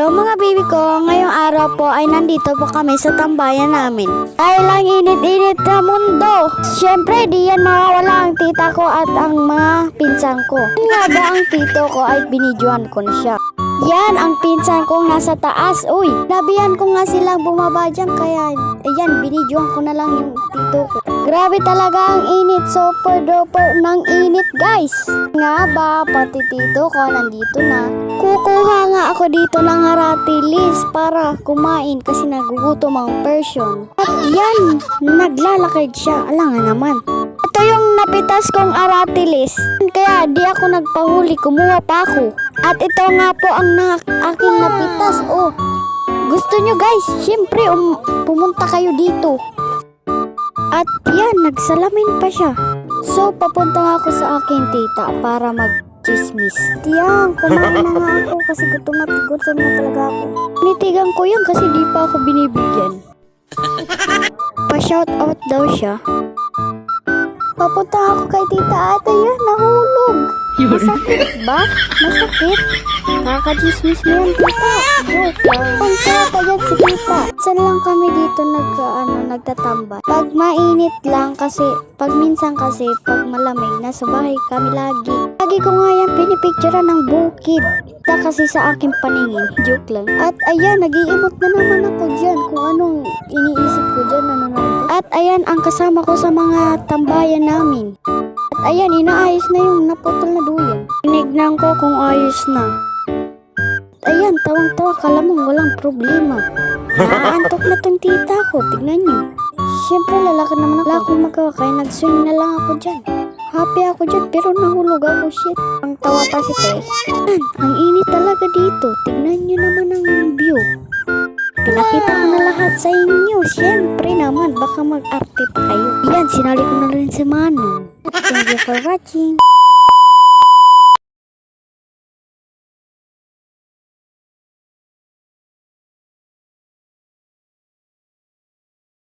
Hello mga baby ko, ngayong araw po ay nandito po kami sa tambayan namin. Dahil ang init-init na mundo. Siyempre, di yan mawawala ang tita ko at ang mga pinsan ko. Nga ba ang tito ko ay binidyohan ko na siya. Yan ang pinsan kong nasa taas. Uy, nabihan ko nga silang bumaba dyan kaya ayan, binidyohan ko na lang yung tito ko. Grabe talaga ang init, super duper ng init guys. Nga ba, pati tito ko nandito na. Kukuha ako dito ng aratilis para kumain kasi nagugutom ang person. At yan, naglalakad siya. Ala nga naman. Ito yung napitas kong aratilis. Kaya di ako nagpahuli, kumuha pa ako. At ito nga po ang na- aking napitas. Oh, gusto nyo guys, syempre um, pumunta kayo dito. At yan, nagsalamin pa siya. So, papunta nga ako sa aking tita para mag-chismis. Tiyang, kumain na nga ako kasi gutom na gutom na talaga ako. Nitigan ko yan kasi di pa ako binibigyan. Pa-shout out daw siya. Papunta ako kay tita at ayun, nahulog. Masakit ba? Masakit? Kakachismis mo yan, tita. Joke. Punta ka dyan si tita. Saan lang kami dito nag, ano, nagtatambay? Pag mainit lang kasi, pag minsan kasi, pag malamig, nasa bahay kami lagi. Lagi ko nga yan pinipicturean ng bukid. Ta kasi sa aking paningin. Joke lang. At ayan, nag-iimot na naman ako dyan kung anong iniisip ko dyan. Ano na At ayan, ang kasama ko sa mga tambayan namin. At ayan, inaayos na yung naputol na duyan. Tinignan ko kung ayos na. At ayan, tawang-tawa, kala mo walang problema. Naaantok na tong tita ko, tignan niyo. Siyempre, lalaki naman ako. Wala akong magawa, kaya nag-swing na lang ako dyan. Happy ako dyan, pero nahulog ako, shit. Ang tawa pa si Tess. Yan, ang init talaga dito. Tignan niyo naman ang view. Pinakita ko na lahat sa inyo. Siyempre naman, baka mag-arte pa kayo. Yan, sinali ko na rin si Manong. Thank you for watching.